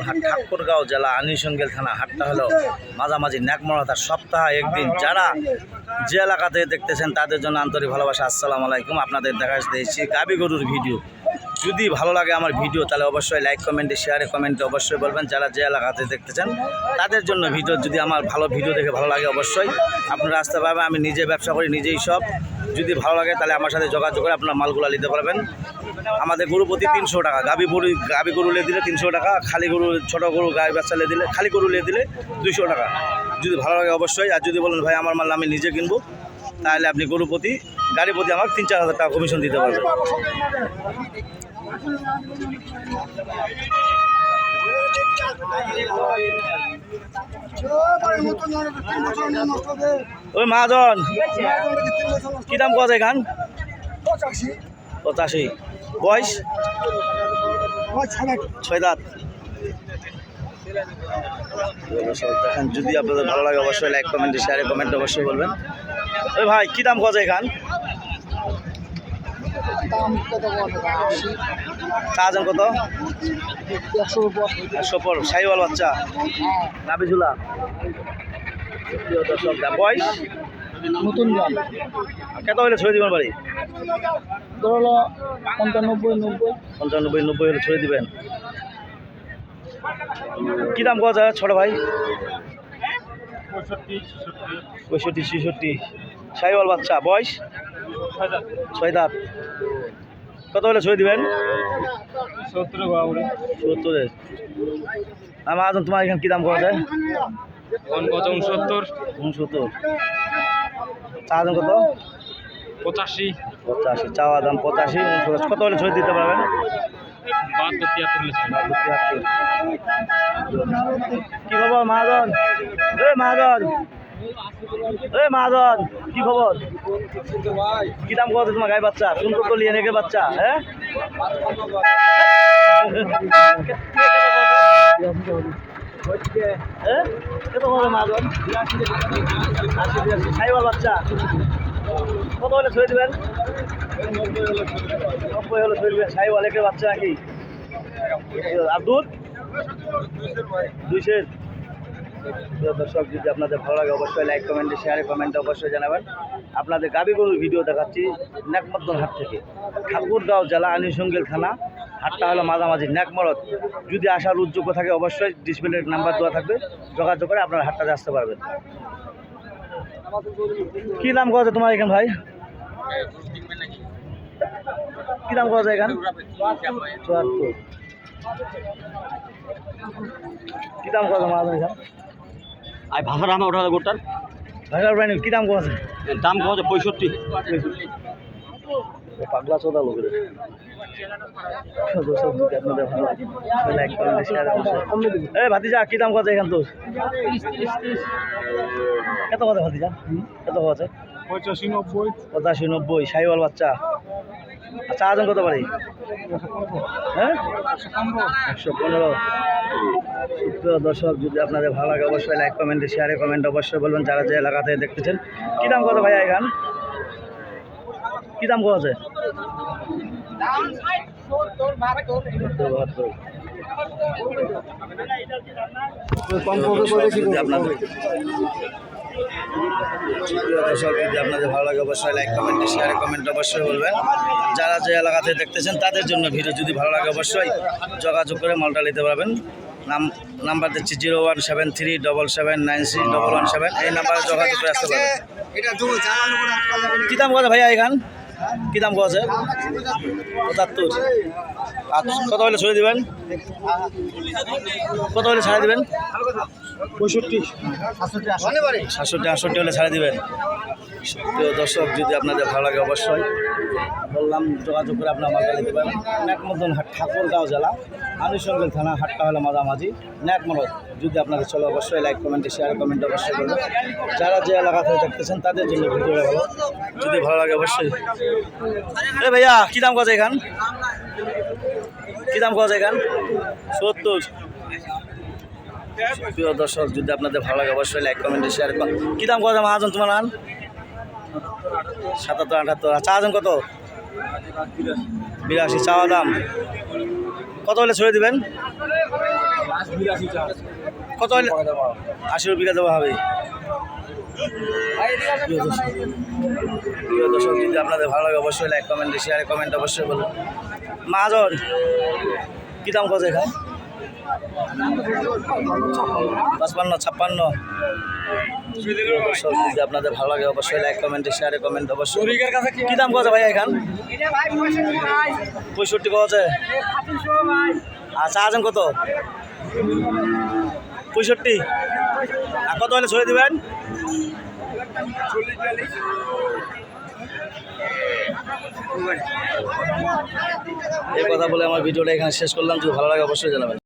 মদন হাট ঠাকুরগাঁও জেলা আনিসঙ্গেল থানা হাটটা হলো মাঝামাঝি ন্যাকমরতার সপ্তাহে, একদিন যারা যে এলাকা থেকে দেখতেছেন তাদের জন্য আন্তরিক ভালোবাসা। আসসালামু আলাইকুম, আপনাদের দেখা দিয়েছি গাবি গরুর ভিডিও। যদি ভালো লাগে আমার ভিডিও, তাহলে অবশ্যই লাইক কমেন্টে শেয়ারে কমেন্টে অবশ্যই বলবেন। যারা যে এলাকাতে দেখতেছেন, তাদের জন্য ভিডিও, যদি আমার ভালো ভিডিও দেখে ভালো লাগে অবশ্যই। আপনারা আসতে পারবেন, আমি নিজে ব্যবসা করি, নিজেই সব। যদি ভালো লাগে তাহলে আমার সাথে যোগাযোগ করে আপনার মালগুলো নিতে পারবেন। আমাদের গরু প্রতি তিনশো টাকা গাবি গরু গাবি গরু লিয়ে দিলে তিনশো টাকা, খালি গরু, ছোটো গরু গায়ে বাচ্চা লিয়ে দিলে, খালি গরু লিয়ে দিলে দুইশো টাকা। যদি ভালো লাগে অবশ্যই, আর যদি বলেন, ভাই, আমার মাল আমি নিজে কিনবো, তাহলে আপনি গরু প্রতি, গাড়ি প্রতি আমার তিন, চার হাজার টাকা কমিশন দিতে পারবেন। ওই মহাজন কি দাম যায় গান পঁচাশি। বয়স? ছয় দাঁত। দেখেন যদি আপনাদের ভালো লাগে অবশ্যই লাইক কমেন্ট শেয়ারে কমেন্ট অবশ্যই বলবেন। ওই ভাই কী দাম কোয়া যায় গান চার্জন কত একশো পর সাইওয়াল বাচ্চা। নাবি ঝুলা দর্শক বয়স? নতুন গান কত হলে ছড়ে দিবেন বাড়ি? ধর পঞ্চানব্বই নব্বই। পঞ্চানব্বই নব্বই হলে ছড়ে দিবেন। কী দাম কোয়া যায় ছোটো ভাই? পঁয়ষট্টি ছেষট্টি। সাইওয়াল বাচ্চা বয়স? ছয় দাঁত। কত হলে ছড়ে দিবেন? সত্তর বাউরে সত্তরে আমার আজন তোমার এখানে কী দাম কোয়া যায়? কত? উনসত্তর। উনসত্তর। চা দাম কত? পঁচাশি। পঁচাশি। চাওয়া দাম পঁচাশি। উনসত্তর। কত হলে ছড়ে দিতে পারবেন? বাহাত্তর তিয়াত্তর কি খবর মহাজন? এ মহাজন! এ মহাজন! কি খবর? কি দাম কত তোমার গায়ে বাচ্চা? সুন্দর তো লিয়ে নেগে বাচ্চা হ্যাঁ? কত বাচ্চা কত হলে ছড়ে দেবেন নব্বই হলে ছড়ে দেবেন সাইবার একের বাচ্চা নাকি আর দুধ দুইশের দর্শক, যদি আপনাদের ভালো লাগে, অবশ্যই লাইক কমেন্টে শেয়ারে কমেন্টে অবশ্যই জানাবেন। আপনাদের গাবি গরুর ভিডিও দেখাচ্ছি নেকমদ্দন হাট থেকে। ঠাকুরগাঁও জেলা আনিসঙ্গেল থানা। হাটটা হলো মাঝামাঝি নেকমরদ। যদি আসার উদ্যোগ থাকে, অবশ্যই ডিসপ্লের নাম্বার দেওয়া থাকবে। যোগাযোগ করে আপনার হাটটাতে আসতে পারবেন। কী দাম কত তোমার এখানে ভাই? কী দাম কত এখানে? চুয়াত্তর। কী দাম কত মাছ এখানে? আর ভাষাটা আমার ওটা গোটার ভাইরাল ব্রাইন কী দাম কত দাম কত পঁয়ষট্টি। পাগলা চোদা লোকের এ ভাতিজা কি দাম কত এখান তোর? কত কত ভাতিজা? কত কত পঁচাশি নব্বই পঁচাশি নব্বই সাইওয়াল বাচ্চা। আচ্ছা আজন কত পারি হ্যাঁ? একশো পনেরো। সুপ্রিয় দর্শক যদি আপনাদের ভালো লাগে অবশ্যই লাইক কমেন্টে শেয়ারে কমেন্ট অবশ্যই বলবেন। যারা যে এলাকাতে দেখতেছেন কি দাম কত ভাইয়া এখান কি দাম কত আছে? দর্শক, যদি আপনাদের ভালো লাগে অবশ্যই লাইক কমেন্ট শেয়ারে কমেন্ট অবশ্যই বলবেন। যারা যে এলাকাতে দেখতেছেন, তাদের জন্য ভিডিও যদি ভালো লাগে অবশ্যই যোগাযোগ করে মালটা নিতে পারবেন। নাম নাম্বার দিচ্ছি zero one seven three double seven nine six double one seven. এই নাম্বারে যোগাযোগ করে আসতে পারবেন। কী দাম কথা ভাইয়া এখান? কী দাম আছে? পঁচাত্তর। আচ্ছা কত হলে ছড়ে দিবেন? কত হলে ছাড়ে দিবেন? পঁয়ষট্টি। সাতষট্টি, আটষট্টি হলে ছাড়ে দিবেন। প্রিয় দর্শক, যদি আপনাদের ভালো লাগে অবশ্যই বললাম, যোগাযোগ করে আপনার মালটা নিতে পারেন ন্যাকমদন হাট, ঠাকুরগাঁও জেলা আনুষঙ্গিক থানা, হাটটা হলো মাঝামাঝি ন্যাকমরদ যদি আপনাদের চলে, অবশ্যই লাইক কমেন্টে শেয়ার কমেন্ট অবশ্যই করবেন। যারা যে এলাকা থেকে তাদের জন্য ভিডিওটা ভালো। যদি ভালো লাগে অবশ্যই। এ ভাইয়া, কী দাম কথা এখান? কী দাম কথা এখান? সত্তর। প্রিয় দর্শক, যদি আপনাদের ভালো লাগে, অবশ্যই লাইক কমেন্টে শেয়ার করুন কী দাম কত মহাজন তোমার আন সাতাত্তর আর চা দাম কত? বিরাশি, চাওয়া দাম? কত হলে ছড়ে দেবেন? কত হলে? আশি বিঘা দেওয়া হবে। প্রিয় দর্শক, যদি আপনাদের ভালো লাগে, অবশ্যই লাইক কমেন্ট শেয়ারে কমেন্ট অবশ্যই বলুন। মাজন কী দাম কত এখানে? পাঁচপান্ন, ছাপ্পান্ন। যদি আপনাদের ভালো লাগে, অবশ্যই লাইক কমেন্ট শেয়ারে কমেন্ট অবশ্যই। কী দাম কত ভাই এখান? পঁয়ষট্টি কত আচ্ছা আছেন কত? পঁয়ষট্টি। আর কত হলে ছড়ে দেবেন? এই কথা বলে আমার ভিডিওটা এখানে শেষ করলাম। যদি ভালো লাগে অবশ্যই জানাবেন।